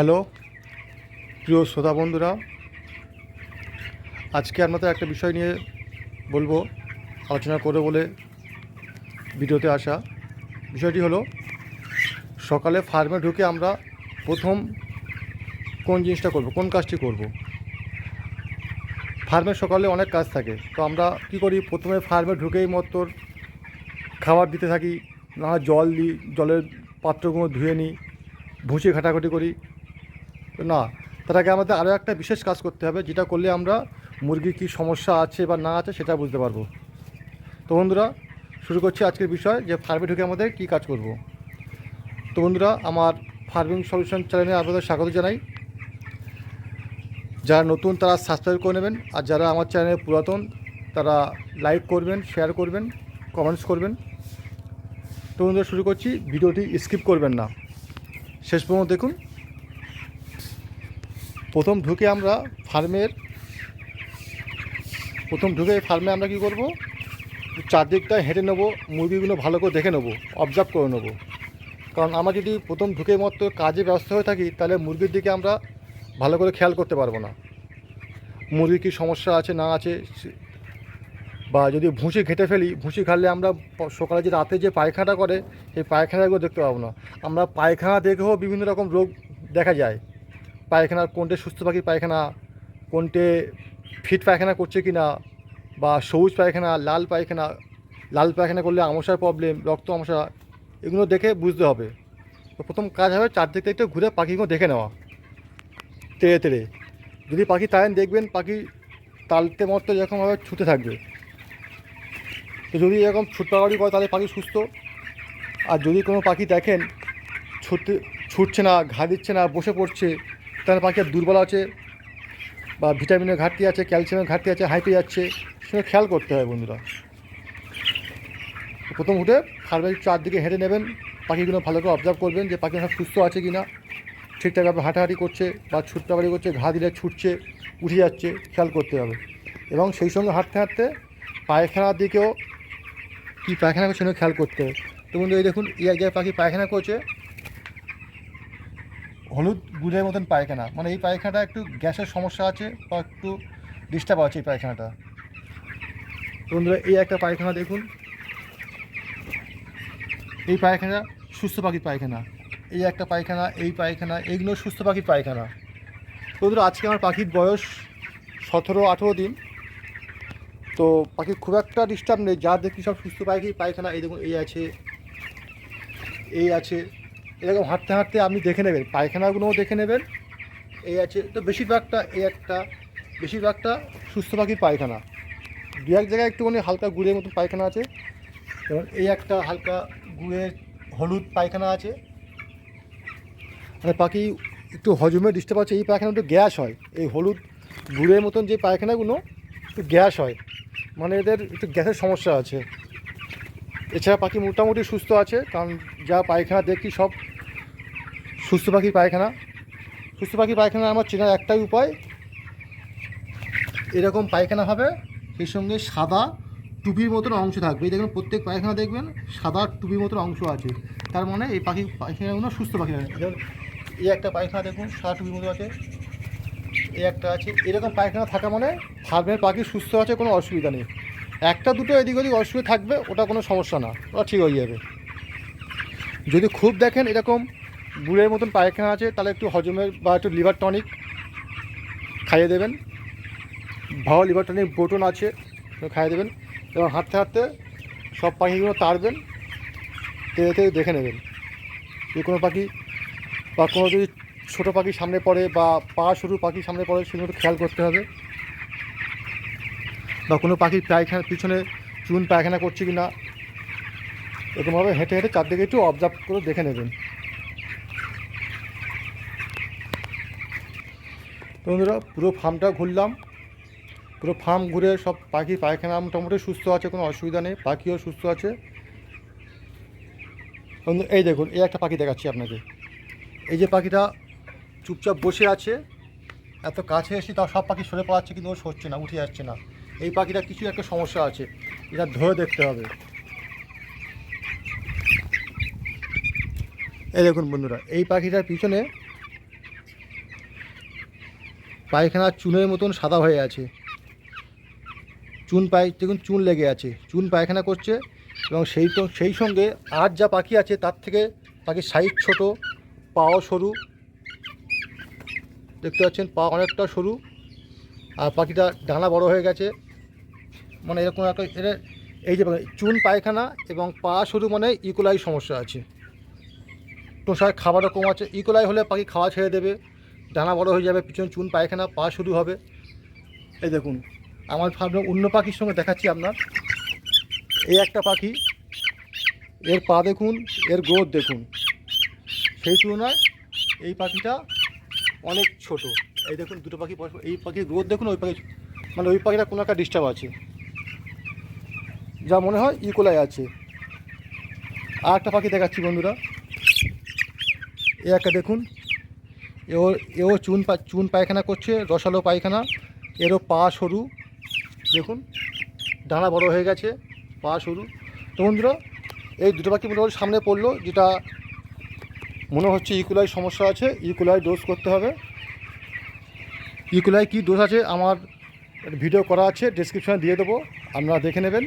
Hello, প্রিয় শ্রোতা বন্ধুরা, আজকে আপনাদের একটা বিষয় নিয়ে বলব, আলোচনা করে বলে ভিডিওতে আসা। বিষয়টি হলো, সকালে ফার্মে ঢুকে আমরা প্রথম কোন জিনিসটা করব, কোন কাজটি করব? ফার্মে সকালে অনেক কাজ থাকে, তো আমরা কি করি, প্রথমে ফার্মে ঢুকেই মতো খাবার দিতে থাকি, না জল দিই, জলের পাত্রগুলো ধুয়ে নিই ভুষি ঘাটাঘাটি করি না, তার আগে আমাদের আরও একটা বিশেষ কাজ করতে হবে, যেটা করলে আমরা মুরগির কী সমস্যা আছে বা না আছে সেটা বুঝতে পারব। তো বন্ধুরা, শুরু করছি আজকের বিষয়, যে ফার্মে ঢুকে আমাদের কী কাজ করব। তো বন্ধুরা, আমার ফার্মিং সলিউশন চ্যানেলে আপনাদের স্বাগত জানাই। যারা নতুন, তারা সাবস্ক্রাইব করে নেবেন, আর যারা আমার চ্যানেলে পুরাতন, তারা লাইক করবেন শেয়ার করবেন কমেন্টস করবেন। তো বন্ধুরা, শুরু করছি, ভিডিওটি স্কিপ করবেন না। শেষ পর্যন্ত দেখুন। প্রথম ঢুকে আমরা ফার্মের, প্রথম ঢুকে ফার্মে আমরা কি করব? চারদিকটা হেঁটে নেব মুরগিগুলো ভালো করে দেখে নেব অবজার্ভ করে নেব। কারণ আমরা যদি প্রথম ঢুকে মতো কাজে ব্যস্ত হয়ে থাকি, তাহলে মুরগির দিকে আমরা ভালো করে খেয়াল করতে পারব না। মুরগির কী সমস্যা আছে, না আছে বা যদি ভুসি ঘেটে ফেলি, ভুসি ঘাটলে আমরা সকালে যে রাতে যে পায়খানাটা করে, সেই পায়খানাগুলো দেখতে পাবো না। আমরা পায়খানা দেখেও বিভিন্ন রকম রোগ দেখা যায়। পায়খানার কোনটে সুস্থ পাখির পায়খানা, কোনটে ফিট পায়খানা করছে কি না বা সবুজ পায়খানা, লাল পায়খানা লাল পায়খানা করলে আমশার প্রবলেম রক্ত আমশা এগুলো দেখে বুঝতে হবে। তো প্রথম কাজ হবে চারদিকে একটু ঘুরে পাখিগুলো দেখে নেওয়া। তেড়ে তেড়ে। যদি পাখি তাই দেখবেন পাখি তালতে মতো যেরকমভাবে ছুটে থাকবে। তো যদি এরকম ছুটপাড়ি করে, তাহলে পাখি সুস্থ। আর যদি কোনো পাখি দেখেন, ছুটতে, ছুটছে না, ঘা দিচ্ছে না, বসে পড়ছে তাহলে পাখি দুর্বল আছে, বা ভিটামিনের ঘাটতি আছে, ক্যালসিয়ামের ঘাটতি আছে, হাইপে যাচ্ছে সেটা খেয়াল করতে হয় বন্ধুরা। প্রথম উঠে ফার্মের চারদিকে হেঁটে নেবেন, পাখিগুলো ভালো করে অবজার্ভ করবেন যে পাখি সব সুস্থ আছে কি না ঠিকঠাকভাবে হাঁটাহাঁটি করছে, বা ছুটপাড়ি করছে, ঘা দিলে ছুটছে, উঠে যাচ্ছে, খেয়াল করতে হবে। এবং সেই সঙ্গে হাঁটতে হাঁটতে পায়খানার দিকেও কী পায়খানা করছে খেয়াল করতে হবে। তো বন্ধু এই দেখুন, এই এক জায়গায় পাখি পায়খানা করছে। হলুদ গুড়ের মতন পায়খানা। মানে এই পায়খানাটা একটু গ্যাসের সমস্যা আছে বা একটু ডিস্টার্ব আছে এই পায়খানাটা। বন্ধুরা, এই একটা পায়খানা দেখুন। এই পায়খানা সুস্থ পাখির পায়খানা। এই একটা পায়খানা, এই পায়খানা এইগুলো সুস্থ পাখির পায়খানা। বন্ধুরা, আজকে আমার পাখির বয়স সতেরো, আঠেরো দিন। তো পাখি খুব একটা ডিস্টার্ব নেই, যা দেখি সব সুস্থ পাখি, পায়খানা, এই দেখুন, এই আছে এই আছে। এরকম হাঁটতে হাঁটতে আপনি দেখে নেবেন, পায়খানাগুলোও দেখে নেবেন। এই আছে, তো বেশিরভাগটা এই একটা, বেশিরভাগটা সুস্থ পাখির পায়খানা। দু এক জায়গায় একটুখানি হালকা গুড়ের মতো পায়খানা আছে। যেমন এই একটা হালকা গুড়ের হলুদ পায়খানা আছে। মানে পাখি একটু হজমে ডিস্টার্ব আছে এই পায়খানা একটু গ্যাস হয়। এই হলুদ গুড়ের মতন যে পায়খানাগুলো, একটু গ্যাস হয়। মানে এদের একটু গ্যাসের সমস্যা আছে। এছাড়া পাখি মোটামুটি সুস্থ আছে, কারণ যা পায়খানা দেখি সব সুস্থ পাখির পায়খানা। সুস্থ পাখির পায়খানা আমার চেনার একটাই উপায়। এরকম পায়খানা হবে, সেই সঙ্গে সাদা টুপির মতন অংশ থাকবে। এই দেখবেন প্রত্যেক পায়খানা দেখবেন, সাদা টুপির মতন অংশ আছে। তার মানে এই পাখি, পায়খানাগুলো সুস্থ পাখি যেমন এই একটা পায়খানা দেখুন, সাদা টুপির মতো আছে। এই একটা আছে। এরকম পায়খানা থাকা মানে ফার্মের পাখি সুস্থ আছে, কোনো অসুবিধা নেই। একটা দুটো এদিক ওদিক অসুবিধা থাকবে, ওটা কোনো সমস্যা না। ওটা ঠিক হয়ে যাবে। যদি খুব দেখেন এরকম গুড়ের মতন পায়খানা আছে, তাহলে একটু হজমের বা একটু লিভার টনিক খাইয়ে দেবেন। ভালো লিভার টনিক, বোটন আছে খাইয়ে দেবেন। এবং হাঁটতে হাঁটতে সব পাখিগুলো তাড়বেন, তেড়ে তেড়ে দেখে নেবেন। যে কোনো পাখি বা কোনো যদি ছোটো পাখি সামনে পড়ে বা পা সরু পাখি সামনে পড়ে, সেগুলো একটু খেয়াল করতে হবে। বা কোনো পাখির পায়খানার পিছনে চুন পায়খানা করছে কি না এরকমভাবে হেঁটে হেঁটে চারদিকে একটু অবজার্ভ করে দেখে নেবেন। বন্ধুরা, পুরো ফার্মটা ঘুরলাম। পুরো ফার্ম ঘুরে সব পাখি, পায়খানা মোটামুটি সুস্থ আছে, কোনো অসুবিধা নেই। পাখিও সুস্থ আছে। এই দেখুন, এই একটা পাখি দেখাচ্ছি আপনাকে। এই যে পাখিটা চুপচাপ বসে আছে, এত কাছে এসে তাও সব পাখি সরে পড়াচ্ছে, কিন্তু ও সরছে না, উঠে যাচ্ছে না। এই পাখিটা কিছু একটা সমস্যা আছে, এটা ধরে দেখতে হবে। এই দেখুন বন্ধুরা, এই পাখিটার পিছনে পায়খানা চুনের মতন সাদা হয়ে আছে। চুন পায়, দেখুন চুন লেগে আছে। চুন পায়খানা করছে এবং সেই তো, সেই সঙ্গে আর যা পাখি আছে তার থেকে পাখির সাইজ ছোট, পাও সরু। দেখতে পাচ্ছেন পা অনেকটা সরু আর পাখিটা ডানা বড় হয়ে গেছে। মানে এরকম একটা এটা এই যে চুন পায়খানা এবং পা সরু মানে ইকোলাই সমস্যা আছে। টোষায় খাবারও কম আছে। ইকোলাই হলে পাখি খাওয়া ছেড়ে দেবে। ডানা বড় হয়ে যাবে, পিছনে চুন, পায়খানা, পা শুরু হবে। এই দেখুন, আমার ভাবলাম অন্য পাখির সঙ্গে দেখাচ্ছি আপনার। এই একটা পাখি, এর পা দেখুন, এর গ্রোথ দেখুন। সেই তুলনায় এই পাখিটা অনেক ছোট। এই দেখুন, দুটো পাখি এই পাখির গ্রোথ দেখুন, ওই পাখি মানে ওই পাখিটা কোনো একটা ডিস্টার্ব আছে। যা মনে হয় ইকোলাই আছে। আর একটা পাখি দেখাচ্ছি বন্ধুরা। এ একটা দেখুন এও এও চুন চুন পায়খানা করছে, রসালো পায়খানা, এরও পা সরু, দেখুন, ডানা বড় হয়ে গেছে, পা সরু। তো বন্ধুরা, এই দুটো পাখি মোটামুটি সামনে পড়ল, যেটা মনে হচ্ছে ইকুলাই সমস্যা আছে ইকুলাই ডোজ করতে হবে। ইকুলাই কী ডোজ আছে আমার ভিডিও করা আছে ডিসক্রিপশনে দিয়ে দেবো, আপনারা দেখে নেবেন।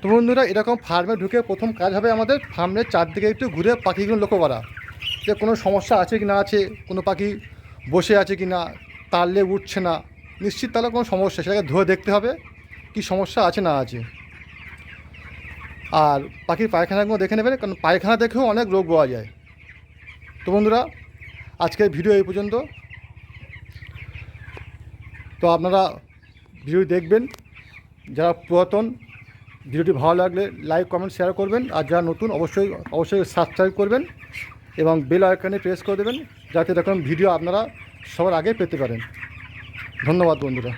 তো বন্ধুরা, এরকম ফার্মে ঢুকে প্রথম কাজ হবে আমাদের ফার্মের চারদিকে একটু ঘুরে পাখিগুলো লক্ষ্য করা। যে কোনো সমস্যা আছে কি না আছে, কোনো পাখি বসে আছে কি না তারলে উঠছে না, নিশ্চিত তাহলে কোনো সমস্যা, সেটাকে ধরে দেখতে হবে কি সমস্যা আছে না আছে। আর পাখির পায়খানাগুলো দেখে নেবেন, কারণ পায়খানা দেখেও অনেক রোগ পাওয়া যায়। তো বন্ধুরা, আজকের ভিডিও এই পর্যন্ত। তো আপনারা ভিডিও দেখবেন, যারা পুরাতন, ভিডিওটি ভালো লাগলে লাইক, কমেন্ট, শেয়ার করবেন, আর যারা নতুন, অবশ্যই অবশ্যই সাবস্ক্রাইব করবেন। এবং বেল আইকনে প্রেস করে দেবেন, যাতে এরকম ভিডিও আপনারা সবার আগে পেতে পারেন। ধন্যবাদ বন্ধুরা।